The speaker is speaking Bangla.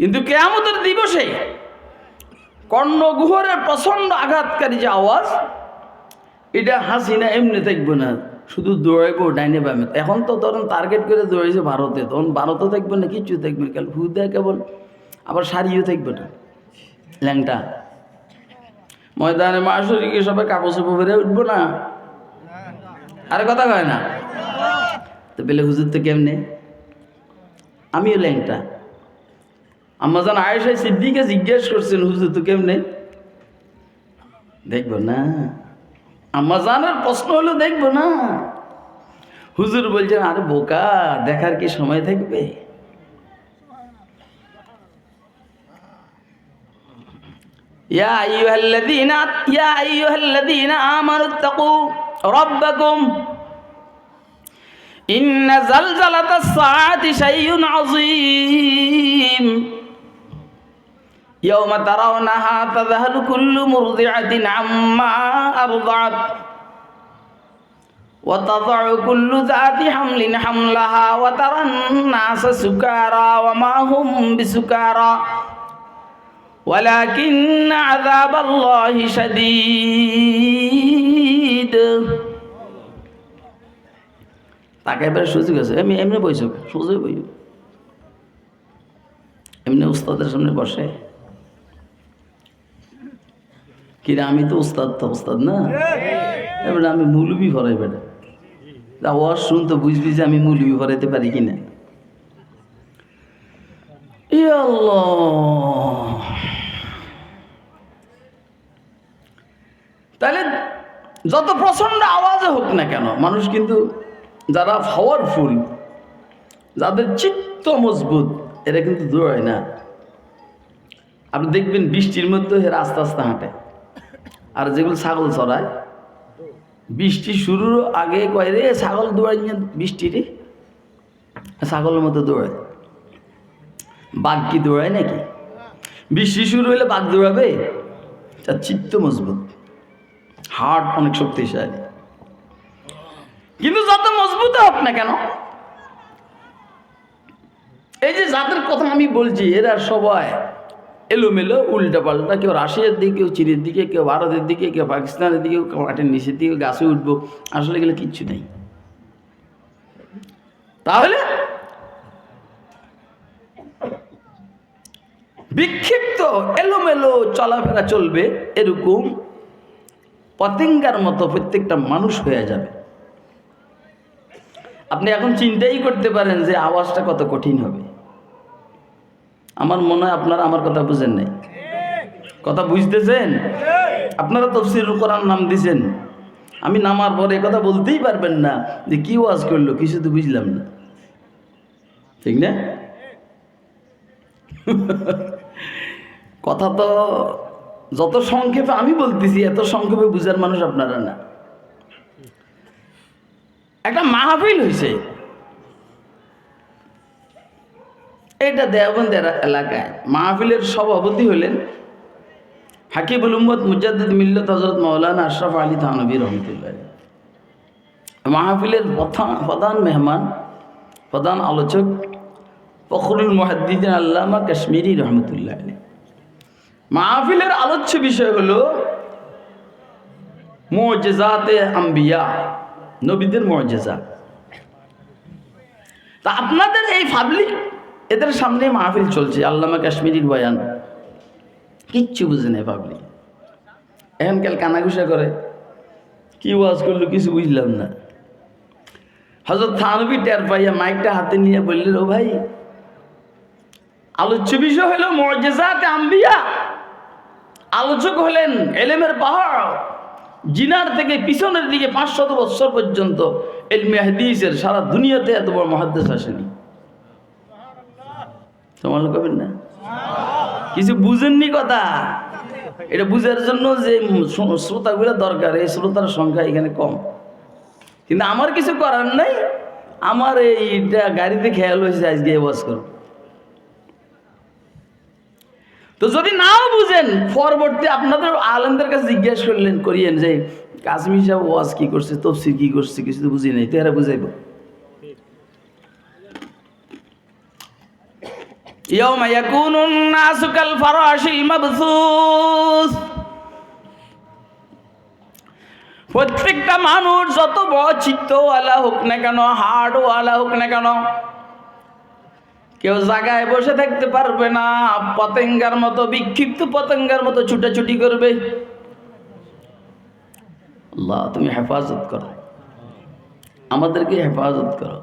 কিন্তু কেয়ামতের দিবসে কর্ণগুহরের প্রচণ্ড আঘাতকারী যে আওয়াজ, এটা হাসি না এমনি থাকবে না। শুধু দৌড়াইবো, ডাইনে বামে। এখন তো ধরেন টার্গেট করে দৌড়াইছে ভারতে। তখন ভারতও থাকবে না, কিচ্ছু থাকবে না। কেবল হুদা কেবল আবার শাড়িও থাকবে না। ল্যাংটা। ময়দানে মাসরিকে সবাই কাপড় চোপড় বেড়ে উঠবো না। আরে কথা কয় না। তো বেলে হুজুর তো কেমনে? আমিও ল্যাংটা। আম্মা জান আয়েশাই সিদ্দিকে জিজ্ঞেস করছেন হুজুর তো কেমনে দেখবো না আম্মা জানের প্রশ্ন হলো দেখবো না হুজুর বলছেন আরে বোকা দেখার কি সময় থাকবে يا أيها الذين يا أيها الذين آمنوا اتقوا ربكم إن زلزلة الساعة شيء عظيم يوم ترونها تذهل كل مرضعة عما أرضعت وتضع كل ذات حمل حملها وترى الناس سكارى وما هم بسكارى ولكن عذاب الله شديد তাকে এবারে সুযোগ আছে এমনি এমনি বইছ সুযোগ বই এমনি উস্তাদের সামনে বসে কিরে আমি তো উস্তাদ তো উস্তাদ না? এবারে আমি মুলবি ভরাই বেটা। তা ওয়াজ শুন তো বুঝবি যে আমি মুলবি ভরাইতে পারি কিনা। তাহলে যত প্রচণ্ড আওয়াজে হোক না কেন, মানুষ কিন্তু যারা পাওয়ারফুল যাদের চিত্ত মজবুত, এরা কিন্তু দৌড়ায় না। আপনি দেখবেন বৃষ্টির মধ্যে আস্তে আস্তে হাঁটে। আর যেগুলো ছাগল চড়ায়, বৃষ্টি শুরুর আগে কয় রে, ছাগল দৌড়াই বৃষ্টি রে? ছাগলের মতো দৌড়ায়। বাঘ কি দৌড়ায় নাকি? বৃষ্টি শুরু হলে বাঘ দৌড়াবে? তার চিত্ত মজবুত। হার্ট অনেক শক্তিশালী। কিন্তু যত মজবুত হোক না কেন, এই যে যাদের কথা আমি বলছি, এরা সবাই এলোমেলো উল্টা পাল্টা। কেউ রাশিয়ার দিকে, কেউ চীনের দিকে, কেউ ভারতের দিকে, কেউ পাকিস্তানের দিকে, কেউ মাঠের নিচের দিকে গাছে উঠবো। আসলে গেলে কিচ্ছু নেই। তাহলে বিক্ষিপ্ত, এলোমেলো চলাফেরা চলবে, এরকম পতেঙ্গার মতো প্রত্যেকটা মানুষ হয়ে যাবে। আপনি এখন চিন্তাই করতে পারেন যে আওয়াজটা কত কঠিন হবে। আমার মনে হয় আপনারা আমার কথা বুঝেন নাই। কথা বুঝতেছেন? আপনারা তফসির করার নাম দিছেন। আমি নামার পরে কথা বলতেই পারবেন না যে কি ওয়াজ করল, কিছু তো বুঝলাম না। ঠিক না? কথা তো যত সংক্ষেপে আমি বলতেছি, এত সংক্ষেপে বুঝার মানুষ আপনারা না। একটা মাহফিল হয়েছে এটা দেওবন্দের এলাকায়। মাহফিলের সভাপতি হলেন হাকিবুল উম্মদ মুজাদ্দিদ মিল্লত হজরত মৌলানা আশরাফ আলী থানবী রহমতুল্লাহ। মাহফিলের প্রধান প্রধান মেহমান, প্রধান আলোচক ফখরুল মহাদ্দিন আল্লামা কাশ্মীরি রহমতুল্লাহ মাহফিলের আলোচ্য বিষয় হলো মোজেজাতে আম্বিয়া, নবীদের মর্যাদা তা আপনাদের এই পাবলিক এদের সামনে মাহফিল চলছে, আল্লামা কাশ্মীরির বয়ান। কিচ্ছু বুঝে নেই পাবলিক। এখনকাল কানাঘুষা করে। কি ওয়াজ করল কিছু বুঝলাম না। হজরত থানবি টের পাইয়া মাইকটা হাতে নিয়ে বললেন, ও ভাই, আলোচ্য বিষয় হলো মর্যাদাতে আম্বিয়া। আলোচক হলেন এলেমের পাহাড়। জিনার থেকে পিছনের দিকে পাঁচশত বৎসর পর্যন্ত এলমে হাদিসের সারা দুনিয়াতে এত বড় মহাদ্দেশ আসেনি। তোমার কবেন না? কিছু বুঝেননি কথা? এটা বুঝার জন্য যে শ্রোতাগুলো দরকার, এই শ্রোতার সংখ্যা এখানে কম। কিন্তু আমার কিছু করার নাই, আমার এইটা গাড়িতে খেয়াল হয়েছে আজকে বস করো তো যদি নাও বুঝেন, পরবর্তী আপনাদের আলেমদের কাছে জিজ্ঞেস করলেন, করিয়েন যে কাশ্মীর সাহেব ওয়াজ কি করছে, তফসির কি করছে, কিছু তো বুঝি নাই, তো এরা বুঝাইব। يوم يكون الناس كالفراش المبثوث প্রত্যেকটা মানুষ যত বড় চিত্তওয়ালা হোক না কেন হাড়ওয়ালা হোক না কেন কেউ জায়গায় বসে থাকতে পারবে না পতঙ্গার মতো বিক্ষিপ্ত পতঙ্গার মতো ছুটাছুটি করবে আল্লাহ তুমি হেফাজত করো আমাদেরকে হেফাজত করো